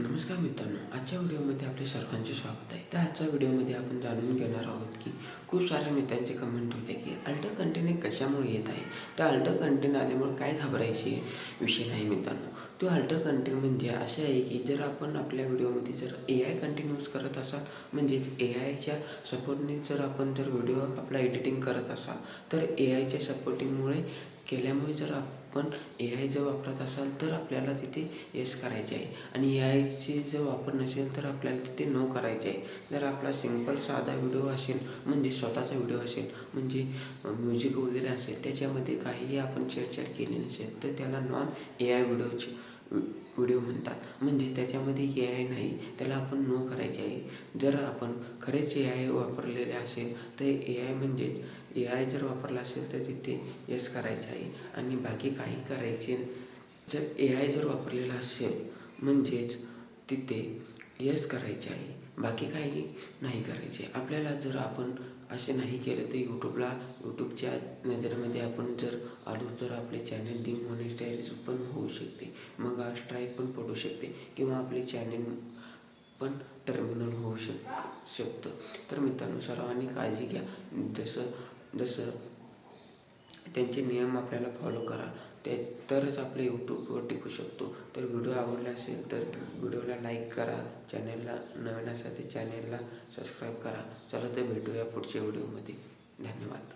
नमस्कार मित्रांनो आजच्या व्हिडिओमध्ये आपले सर्वांचे स्वागत आहे. तर आजच्या व्हिडिओमध्ये आपण जाणून घेणार आहोत की खूप साऱ्या मित्रांचे कमेंट होते की अल्टर कंटेन हे कशामुळे येत आहे? तर अल्टर कंटेन आल्यामुळे काय घाबरायचे विषय नाही मित्रांनो. तो अल्टर कंटेन म्हणजे असे आहे की जर आपण आपल्या व्हिडिओमध्ये जर ए आय कंटेन यूज करत असाल म्हणजेच ए आयच्या सपोर्टने जर आपण जर व्हिडिओ आपला एडिटिंग करत असाल तर ए आयच्या सपोर्टिंगमुळे केल्यामुळे जर आपण ए आय जर वापरत असाल तर आपल्याला तिथे येस करायचे आहे. आणि ए आयचे जर वापर नसेल तर आपल्याला तिथे नो करायचे आहे. जर आपला सिंपल साधा व्हिडिओ असेल म्हणजे स्वतःचा व्हिडिओ असेल म्हणजे म्युझिक वगैरे असेल त्याच्यामध्ये काहीही आपण छेडछाड केली नसेल तर त्याला नॉन ए आय व्हिडिओची व्हिडिओ म्हणतात. म्हणजे त्याच्यामध्ये ए आय नाही त्याला आपण नो करायचे आहे. जर आपण खरेच ए आय वापरलेले असेल तर ए आय म्हणजेच ए आय जर वापरला असेल तर तिथे यस करायचे आहे. आणि बाकी काही करायचे जर ए आय जर वापरलेला असेल म्हणजेच तिथे येस करायचे आहे. बाकी काही नाही करायचे. आपल्याला जर आपण असे नाही केलं तर यूट्यूबला यूट्यूबच्या नजरेमध्ये आपण जर आलो तर आपले चॅनल डिमॉनिटाईज पण होऊ शकते. मग स्ट्राईक पण पडू शकते किंवा आपले चॅनल पण टर्मिनल होऊ शक शकतं. तर मित्रांनो सर्वांनी काळजी घ्या. जसं जसं त्यांचे नियम आपल्याला फॉलो करा. तरच आपले यूट्यूबवर टिकू शकतो. तर व्हिडिओ आवडला असेल तर व्हिडिओला लाईक करा. चॅनेलला नवीन असेल तर चॅनेलला सबस्क्राईब करा. चला तर भेटूया पुढच्या व्हिडिओमध्ये धन्यवाद.